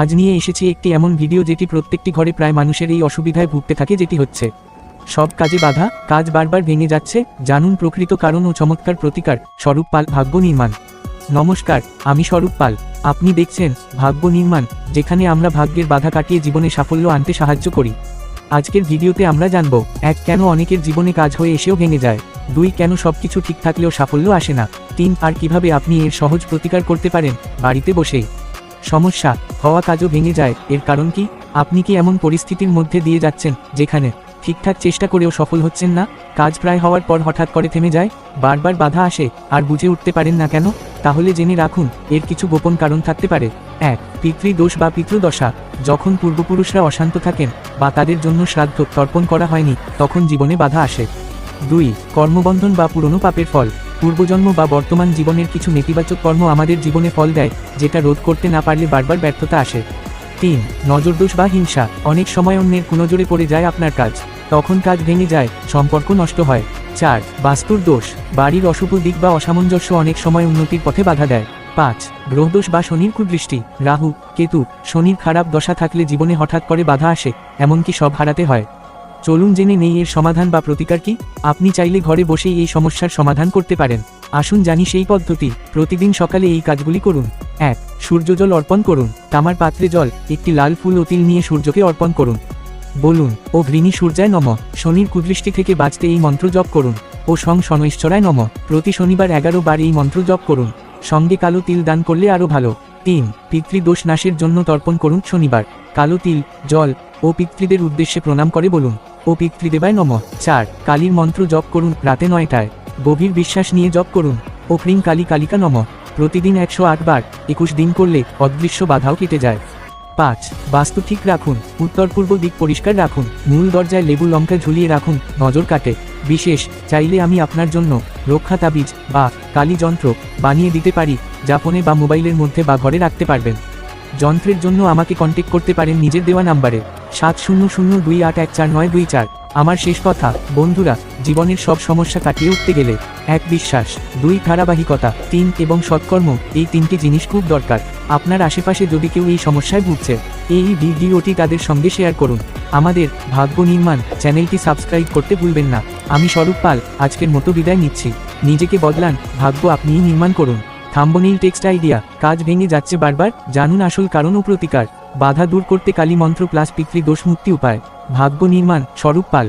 আজ নিয়ে এসেছি একটি এমন ভিডিও যেটি প্রত্যেকটি ঘরে প্রায় মানুষের এই অসুবিধায় ভুগতে থাকে যেটি হচ্ছে। সব কাজে বাধা, কাজ বারবার ভেঙে যাচ্ছে, জানুন প্রকৃত কারণ ও চমৎকার প্রতিকার, স্বরূপ পাল, ভাগ্য নির্মাণ। নমস্কার, আমি স্বরূপ পাল। আপনি দেখছেন ভাগ্য নির্মাণ, যেখানে আমরা ভাগ্যের বাধা কাটিয়ে জীবনে সাফল্য আনতে সাহায্য করি। আজকের ভিডিওতে আমরা জানব, এক, কেন অনেকের জীবনে কাজ হয়ে এসেও ভেঙে যায়? দুই, কেন সবকিছু ঠিক থাকলেও সাফল্য আসে না? তিন, আর কীভাবে আপনি এর সহজ প্রতিকার করতে পারেন? বাড়িতে বসেই। সমস্যা, হওয়া কাজও ভেঙে যায়। এর কারণ কি? আপনি কি এমন পরিস্থিতির মধ্যে দিয়ে যাচ্ছেন, যেখানে ঠিকঠাক চেষ্টা করেও সফল হচ্ছেন না? কাজ প্রায় হওয়ার পর হঠাৎ করে থেমে যায়, বারবার বাধা আসে, আর বুঝে উঠতে পারেন না কেন? তাহলে জেনে রাখুন, এর কিছু গোপন কারণ থাকতে পারে। এক, পিতৃদোষ বা পিতৃদশা। যখন পূর্বপুরুষরা অশান্ত থাকেন, বা তাদের জন্য শ্রাদ্ধ তর্পণ করা হয়নি, তখন জীবনে বাধা আসে। দুই, কর্মবন্ধন বা পুরনো পাপের ফল। পূর্বজন্ম বা বর্তমান জীবনের কিছু নেতিবাচক কর্ম আমাদের জীবনে ফল দেয়, যেটা রোধ করতে না পারলে বারবার ব্যর্থতা আসে। তিন, নজরদোষ বা হিংসা। অনেক সময় অন্যের কুনজরে পড়ে যায় আপনার কাজ। তখন কাজ ভেঙে যায়, সম্পর্ক নষ্ট হয়। চার, বাস্তুর দোষ। বাড়ির অশুভ দিক বা অসামঞ্জস্য অনেক সময় উন্নতির পথে বাধা দেয়। পাঁচ, গ্রহদোষ বা শনির কুদৃষ্টি। রাহু, কেতু, শনির খারাপ দশা থাকলে জীবনে হঠাৎ করে বাধা আসে, এমনকি সব হারাতে হয়। চলুন জেনে নেই এর সমাধান বা প্রতিকার কি? আপনি চাইলে ঘরে বসেই এই সমস্যার সমাধান করতে পারেন। আসুন জানি সেই পদ্ধতি। প্রতিদিন সকালে এই কাজগুলি করুন। এক, সূর্যজল অর্পণ করুন। তামার পাত্রে জল, একটি লাল ফুল ও তিল নিয়ে সূর্যকে অর্পণ করুন। বলুন, ও ঘৃণী সূর্যায় নম। শনির কুদৃষ্টি থেকে বাঁচতে এই মন্ত্র জপ করুন। ও সং শনৈশ্বরায় নম। প্রতি শনিবার এগারো বার এই মন্ত্র জপ করুন। সঙ্গে কালো তিল দান করলে আরও ভালো। তিন, পিতৃদোষ নাশের জন্য তর্পণ করুন শনিবার। কালো তিল, জল ও পিতৃদের উদ্দেশ্যে প্রণাম করে বলুন। ও পিতৃদেবায় নম। চার, কালীর মন্ত্র জপ করুন রাতে নয়টায়। গভীর বিশ্বাস নিয়ে জপ করুন। ও ক্রিং কালী কালিকা নম। প্রতিদিন একশো আট বার, একুশ দিন করলে অদৃশ্য বাধাও কেটে যায়। পাঁচ, বাস্তু ঠিক রাখুন। উত্তর পূর্ব দিক পরিষ্কার রাখুন। মূল দরজায় লেবু লঙ্কা ঝুলিয়ে রাখুন। নজর কাটে। বিশেষ, চাইলে আমি আপনার জন্য রক্ষা তাবিজ বা কালী যন্ত্র বানিয়ে দিতে পারি, যা ফোনে বা মোবাইলের মধ্যে বা ঘরে রাখতে পারবেন। যন্ত্রের জন্য আমাকে কন্ট্যাক্ট করতে পারেন নিজের দেওয়া নাম্বারে। সাত শূন্য শূন্য দুই আট এক চার নয় দুই চার। আমার শেষ কথা, বন্ধুরা, জীবনের সব সমস্যা কাটিয়ে উঠতে গেলে, এক বিশ্বাস, দুই ধারাবাহিকতা, তিন এবং সৎকর্ম, এই তিনটি জিনিস খুব দরকার। আপনার আশেপাশে যদি কেউ এই সমস্যায় ভুগছে, এই ভিডিওটি তাদের সঙ্গে শেয়ার করুন। আমাদের ভাগ্য নির্মাণ চ্যানেলটি সাবস্ক্রাইব করতে ভুলবেন না। আমি স্বরূপ পাল, আজকের মতো বিদায় নিচ্ছি। নিজেকে বদলান, ভাগ্য আপনিই নির্মাণ করুন। থাম্বনেইল টেক্সট আইডিয়া, কাজ ভেঙে যাচ্ছে বারবার, জানুন আসল কারণ ও প্রতিকার। বাধা দূর করতে কালী মন্ত্র প্লাস পিতৃ দোষ মুক্তি উপায়। ভাগ্য নির্মাণ, স্বরূপ পাল।